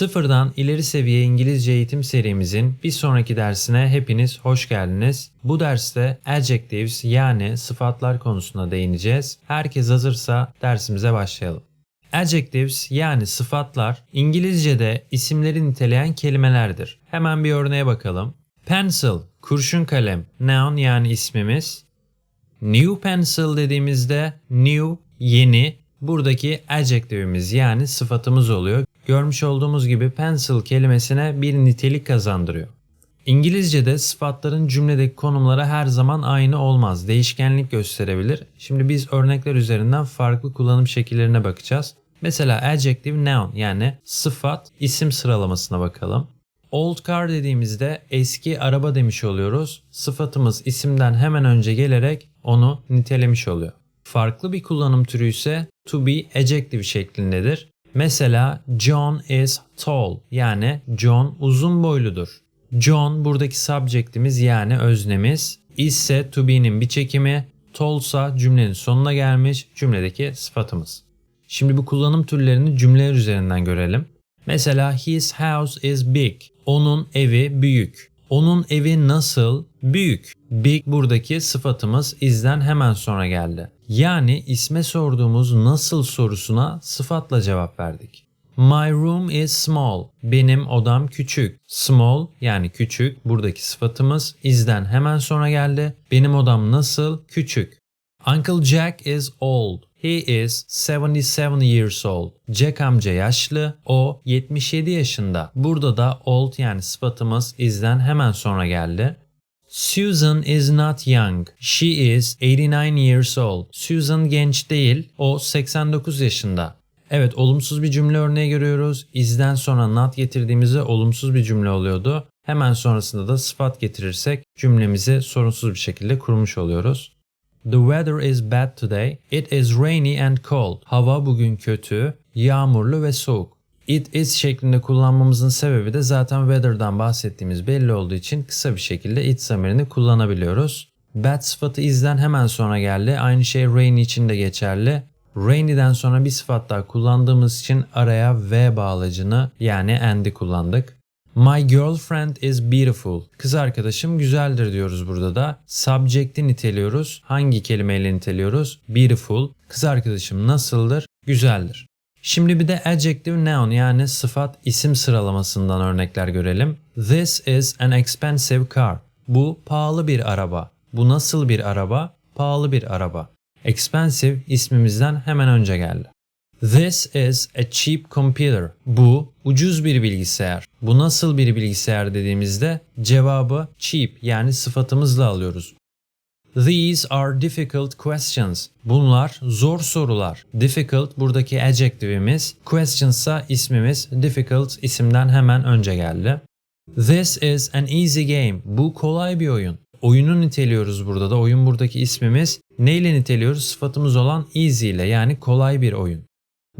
Sıfırdan ileri seviye İngilizce eğitim serimizin bir sonraki dersine hepiniz hoş geldiniz. Bu derste adjectives yani sıfatlar konusuna değineceğiz. Herkes hazırsa dersimize başlayalım. Adjectives yani sıfatlar İngilizce'de isimleri niteleyen kelimelerdir. Hemen bir örneğe bakalım. Pencil, kurşun kalem, noun yani ismimiz. New pencil dediğimizde new, yeni, buradaki adjective'imiz yani sıfatımız oluyor. Görmüş olduğumuz gibi pencil kelimesine bir nitelik kazandırıyor. İngilizce'de sıfatların cümledeki konumları her zaman aynı olmaz. Değişkenlik gösterebilir. Şimdi biz örnekler üzerinden farklı kullanım şekillerine bakacağız. Mesela adjective noun yani sıfat isim sıralamasına bakalım. Old car dediğimizde eski araba demiş oluyoruz. Sıfatımız isimden hemen önce gelerek onu nitelemiş oluyor. Farklı bir kullanım türü ise to be adjective şeklindedir. Mesela John is tall yani John uzun boyludur. John buradaki subjectimiz yani öznemiz. Ise to be'nin bir çekimi, tallsa cümlenin sonuna gelmiş cümledeki sıfatımız. Şimdi bu kullanım türlerini cümleler üzerinden görelim. Mesela his house is big. Onun evi büyük. Onun evi nasıl? Büyük. Big buradaki sıfatımız izden hemen sonra geldi. Yani isme sorduğumuz nasıl sorusuna sıfatla cevap verdik. My room is small. Benim odam küçük. Small yani küçük buradaki sıfatımız izden hemen sonra geldi. Benim odam nasıl? Küçük. Uncle Jack is old. He is 77 years old. Jack amca yaşlı. O 77 yaşında. Burada da old yani sıfatımız izden hemen sonra geldi. Susan is not young. She is 89 years old. Susan genç değil. O 89 yaşında. Evet olumsuz bir cümle örneği görüyoruz. İzden sonra not getirdiğimizde olumsuz bir cümle oluyordu. Hemen sonrasında da sıfat getirirsek cümlemizi sorunsuz bir şekilde kurmuş oluyoruz. The weather is bad today. It is rainy and cold. Hava bugün kötü, yağmurlu ve soğuk. It is şeklinde kullanmamızın sebebi de zaten weather'dan bahsettiğimiz belli olduğu için kısa bir şekilde it zamirini kullanabiliyoruz. Bad sıfatı is'den hemen sonra geldi. Aynı şey rainy için de geçerli. Rainy'den sonra bir sıfat daha kullandığımız için araya v bağlacını yani and'i kullandık. My girlfriend is beautiful. Kız arkadaşım güzeldir diyoruz burada da. Subject'i niteliyoruz. Hangi kelimeyle niteliyoruz? Beautiful. Kız arkadaşım nasıldır? Güzeldir. Şimdi bir de adjective noun yani sıfat isim sıralamasından örnekler görelim. This is an expensive car. Bu pahalı bir araba. Bu nasıl bir araba? Pahalı bir araba. Expensive ismimizden hemen önce geldi. This is a cheap computer. Bu ucuz bir bilgisayar. Bu nasıl bir bilgisayar dediğimizde cevabı cheap yani sıfatımızla alıyoruz. These are difficult questions. Bunlar zor sorular. Difficult buradaki adjective'imiz, questions ise ismimiz difficult isimden hemen önce geldi. This is an easy game. Bu kolay bir oyun. Oyunu niteliyoruz burada da. Oyun buradaki ismimiz. Neyle niteliyoruz? Sıfatımız olan easy ile yani kolay bir oyun.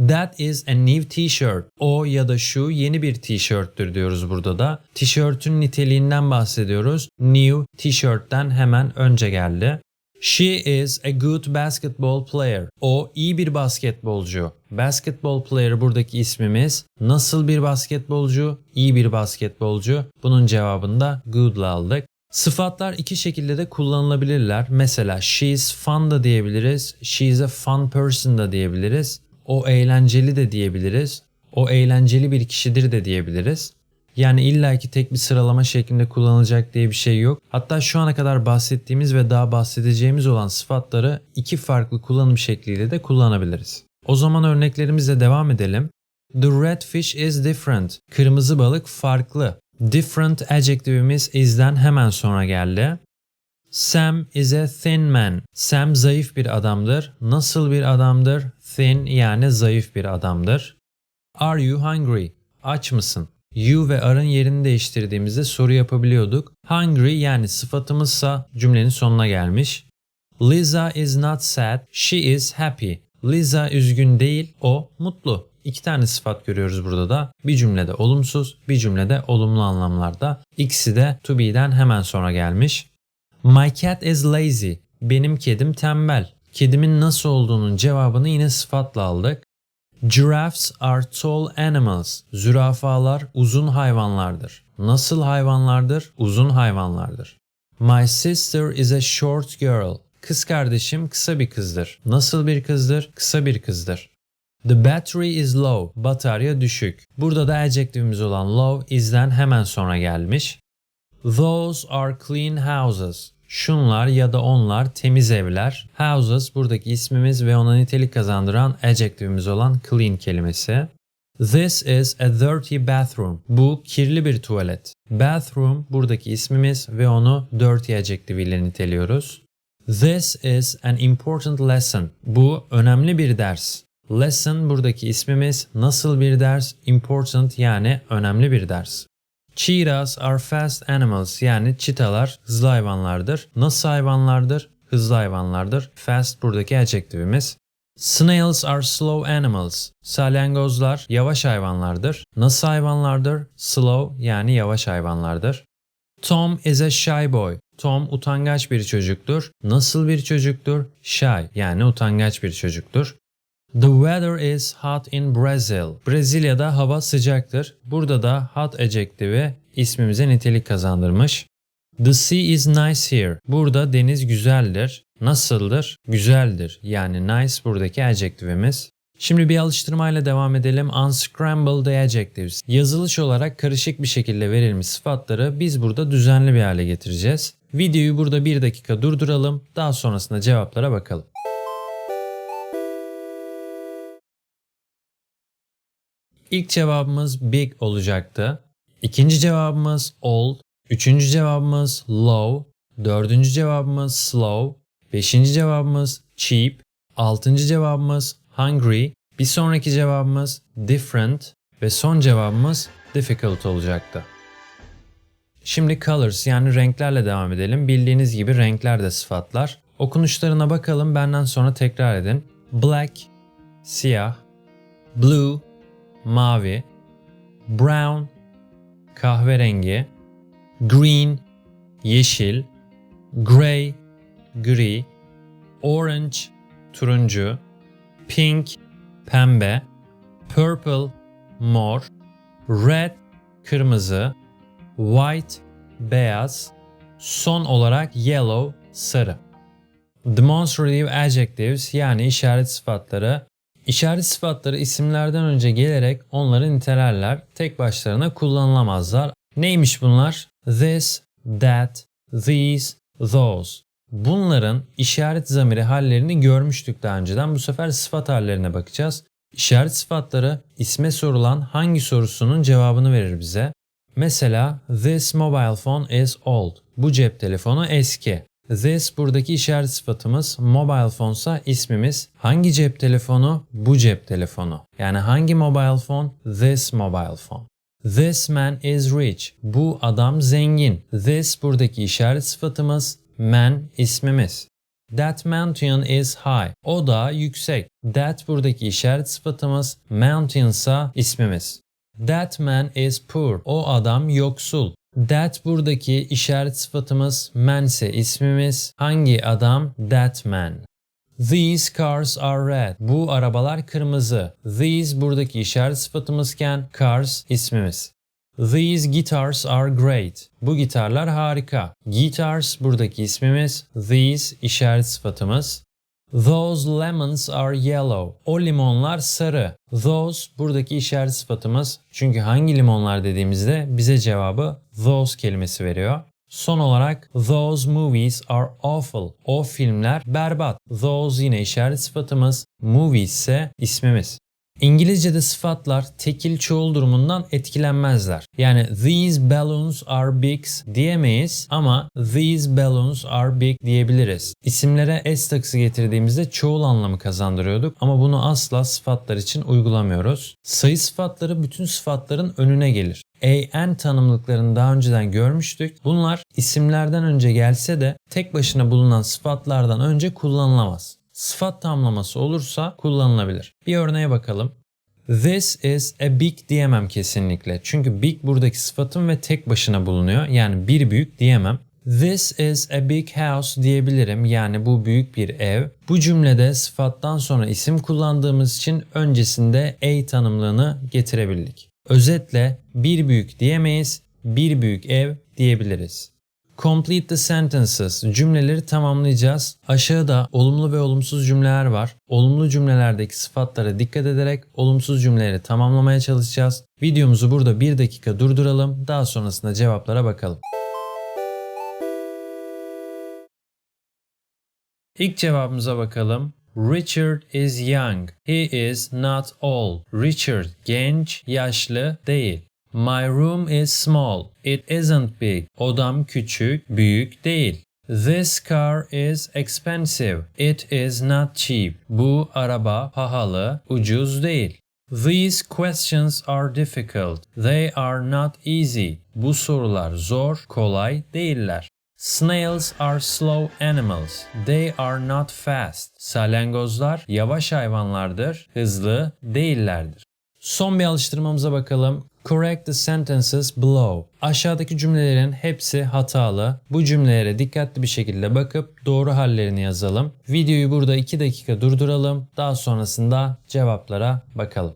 That is a new t-shirt. O ya da şu yeni bir t-shirttür diyoruz burada da. Tişörtün niteliğinden bahsediyoruz. New t-shirtten hemen önce geldi. She is a good basketball player. O iyi bir basketbolcu. Basketball player buradaki ismimiz. Nasıl bir basketbolcu? İyi bir basketbolcu. Bunun cevabını da good'la aldık. Sıfatlar iki şekilde de kullanılabilirler. Mesela she's fun da diyebiliriz. She's a fun person da diyebiliriz. O eğlenceli de diyebiliriz. O eğlenceli bir kişidir de diyebiliriz. Yani illaki tek bir sıralama şeklinde kullanılacak diye bir şey yok. Hatta şu ana kadar bahsettiğimiz ve daha bahsedeceğimiz olan sıfatları iki farklı kullanım şekliyle de kullanabiliriz. O zaman örneklerimizle devam edelim. The red fish is different. Kırmızı balık farklı. Different adjective'imiz is'den hemen sonra geldi. Sam is a thin man. Sam zayıf bir adamdır. Nasıl bir adamdır? Thin yani zayıf bir adamdır. Are you hungry? Aç mısın? You ve are'ın yerini değiştirdiğimizde soru yapabiliyorduk. Hungry yani sıfatımızsa cümlenin sonuna gelmiş. Lisa is not sad, she is happy. Lisa üzgün değil, o mutlu. İki tane sıfat görüyoruz burada da. Bir cümlede olumsuz, bir cümlede olumlu anlamlarda. İkisi de to be'den hemen sonra gelmiş. My cat is lazy. Benim kedim tembel. Kedimin nasıl olduğunun cevabını yine sıfatla aldık. Giraffes are tall animals. Zürafalar uzun hayvanlardır. Nasıl hayvanlardır? Uzun hayvanlardır. My sister is a short girl. Kız kardeşim kısa bir kızdır. Nasıl bir kızdır? Kısa bir kızdır. The battery is low. Batarya düşük. Burada da adjectivimiz olan low is'den hemen sonra gelmiş. Those are clean houses. Şunlar ya da onlar temiz evler. Houses buradaki ismimiz ve ona nitelik kazandıran adjectivimiz olan clean kelimesi. This is a dirty bathroom. Bu kirli bir tuvalet. Bathroom buradaki ismimiz ve onu dirty adjective ile niteliyoruz. This is an important lesson. Bu önemli bir ders. Lesson buradaki ismimiz nasıl bir ders? Important yani önemli bir ders. Cheetahs are fast animals yani çitalar hızlı hayvanlardır. Nasıl hayvanlardır? Hızlı hayvanlardır. Fast buradaki adjectivimiz. Snails are slow animals. Salyangozlar yavaş hayvanlardır. Nasıl hayvanlardır? Slow yani yavaş hayvanlardır. Tom is a shy boy. Tom utangaç bir çocuktur. Nasıl bir çocuktur? Shy yani utangaç bir çocuktur. The weather is hot in Brazil. Brezilya'da hava sıcaktır. Burada da hot adjective'i ismimize nitelik kazandırmış. The sea is nice here. Burada deniz güzeldir. Nasıldır? Güzeldir. Yani nice buradaki adjective'imiz. Şimdi bir alıştırmayla devam edelim. Unscramble the adjectives. Yazılış olarak karışık bir şekilde verilmiş sıfatları biz burada düzenli bir hale getireceğiz. Videoyu burada bir dakika durduralım. Daha sonrasında cevaplara bakalım. İlk cevabımız big olacaktı. İkinci cevabımız old. Üçüncü cevabımız low. Dördüncü cevabımız slow. Beşinci cevabımız cheap. Altıncı cevabımız hungry. Bir sonraki cevabımız different. Ve son cevabımız difficult olacaktı. Şimdi colors yani renklerle devam edelim. Bildiğiniz gibi renkler de sıfatlar. Okunuşlarına bakalım benden sonra tekrar edin. Black, siyah. Blue, mavi. Brown, kahverengi. Green, yeşil. Gray, gri. Orange, turuncu. Pink, pembe. Purple, mor. Red, kırmızı. White, beyaz. Son olarak yellow, sarı. Demonstrative adjectives yani işaret sıfatları İşaret sıfatları isimlerden önce gelerek onları nitelerler. Tek başlarına kullanılamazlar. Neymiş bunlar? This, that, these, those. Bunların işaret zamiri hallerini görmüştük daha önceden. Bu sefer sıfat hallerine bakacağız. İşaret sıfatları isme sorulan hangi sorusunun cevabını verir bize. Mesela this mobile phone is old. Bu cep telefonu eski. This buradaki işaret sıfatımız mobile phone ise ismimiz. Hangi cep telefonu? Bu cep telefonu. Yani hangi mobile phone? This mobile phone. This man is rich. Bu adam zengin. This buradaki işaret sıfatımız. Man ismimiz. That mountain is high. O da yüksek. That buradaki işaret sıfatımız. Mountain ise ismimiz. That man is poor. O adam yoksul. That buradaki işaret sıfatımız man ise ismimiz. Hangi adam? That man. These cars are red. Bu arabalar kırmızı. These buradaki işaret sıfatımızken cars ismimiz. These guitars are great. Bu gitarlar harika. Guitars buradaki ismimiz. These işaret sıfatımız. Those lemons are yellow. O limonlar sarı. Those buradaki işaret sıfatımız. Çünkü hangi limonlar dediğimizde bize cevabı those kelimesi veriyor. Son olarak those movies are awful. O filmler berbat. Those yine işaret sıfatımız. Movies ise ismimiz. İngilizce'de sıfatlar tekil çoğul durumundan etkilenmezler. Yani these balloons are big diyemeyiz ama these balloons are big diyebiliriz. İsimlere s takısı getirdiğimizde çoğul anlamı kazandırıyorduk ama bunu asla sıfatlar için uygulamıyoruz. Sayı sıfatları bütün sıfatların önüne gelir. AN tanımlıklarını daha önceden görmüştük. Bunlar isimlerden önce gelse de tek başına bulunan sıfatlardan önce kullanılamaz sıfat tamlaması olursa kullanılabilir. Bir örneğe bakalım. This is a big diyemem kesinlikle. Çünkü big buradaki sıfatım ve tek başına bulunuyor. Yani bir büyük diyemem. This is a big house diyebilirim. Yani bu büyük bir ev. Bu cümlede sıfattan sonra isim kullandığımız için öncesinde a tanımlığını getirebildik. Özetle bir büyük diyemeyiz, bir büyük ev diyebiliriz. Complete the sentences. Cümleleri tamamlayacağız. Aşağıda olumlu ve olumsuz cümleler var. Olumlu cümlelerdeki sıfatlara dikkat ederek olumsuz cümleleri tamamlamaya çalışacağız. Videomuzu burada bir dakika durduralım. Daha sonrasında cevaplara bakalım. İlk cevabımıza bakalım. Richard is young. He is not old. Richard genç, yaşlı değil. My room is small. It isn't big. Odam küçük, büyük değil. This car is expensive. It is not cheap. Bu araba pahalı, ucuz değil. These questions are difficult. They are not easy. Bu sorular zor, kolay değiller. Snails are slow animals. They are not fast. Salyangozlar yavaş hayvanlardır, hızlı değillerdir. Son bir alıştırmamıza bakalım. Correct the sentences below. Aşağıdaki cümlelerin hepsi hatalı. Bu cümlelere dikkatli bir şekilde bakıp doğru hallerini yazalım. Videoyu burada 2 dakika durduralım. Daha sonrasında cevaplara bakalım.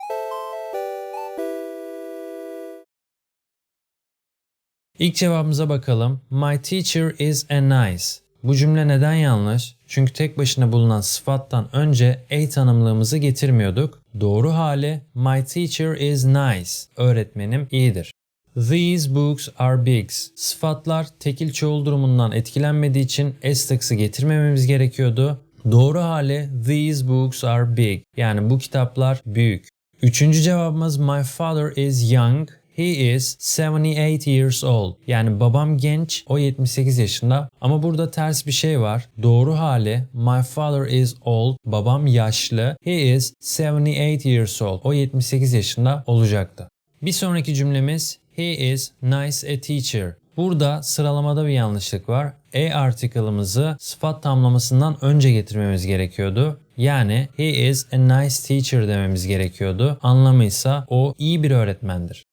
İlk cevabımıza bakalım. My teacher is a nice. Bu cümle neden yanlış? Çünkü tek başına bulunan sıfattan önce a tanımlığımızı getirmiyorduk. Doğru hali My teacher is nice. Öğretmenim iyidir. These books are bigs. Sıfatlar tekil çoğul durumundan etkilenmediği için s tıksı getirmememiz gerekiyordu. Doğru hali these books are big. Yani bu kitaplar büyük. Üçüncü cevabımız my father is young. He is 78 years old. Yani babam genç, o 78 yaşında. Ama burada ters bir şey var. Doğru hali my father is old, babam yaşlı. He is 78 years old. O 78 yaşında olacaktı. Bir sonraki cümlemiz he is nice a teacher. Burada sıralamada bir yanlışlık var. E article'ımızı sıfat tamlamasından önce getirmemiz gerekiyordu. Yani he is a nice teacher dememiz gerekiyordu. Anlamıysa o iyi bir öğretmendir.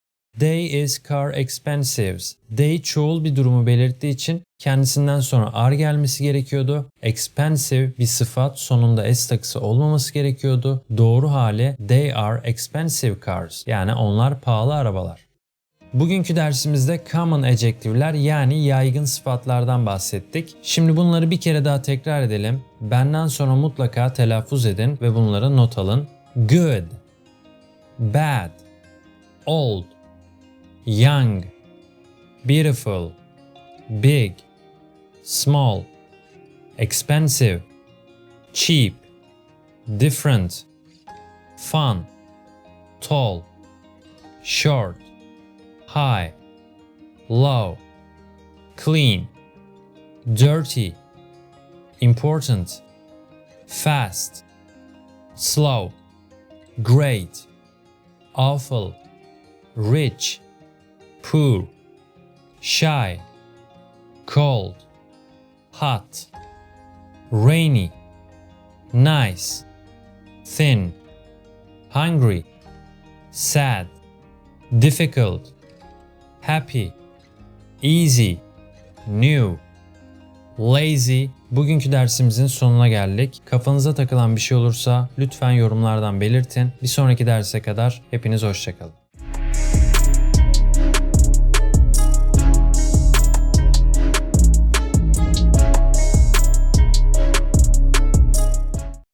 They is car expensives. They çoğul bir durumu belirttiği için kendisinden sonra ar gelmesi gerekiyordu. Expensive bir sıfat sonunda s takısı olmaması gerekiyordu. Doğru hali they are expensive cars. Yani onlar pahalı arabalar. Bugünkü dersimizde common adjective'ler yani yaygın sıfatlardan bahsettik. Şimdi bunları bir kere daha tekrar edelim. Benden sonra mutlaka telaffuz edin ve bunları not alın. Good, bad, old, young, beautiful, big, small, expensive, cheap, different, fun, tall, short, high, low, clean, dirty, important, fast, slow, great, awful, rich, poor, shy, cold, hot, rainy, nice, thin, hungry, sad, difficult, happy, easy, new, lazy. Bugünkü dersimizin sonuna geldik. Kafanıza takılan bir şey olursa lütfen yorumlardan belirtin. Bir sonraki derse kadar hepiniz hoşçakalın.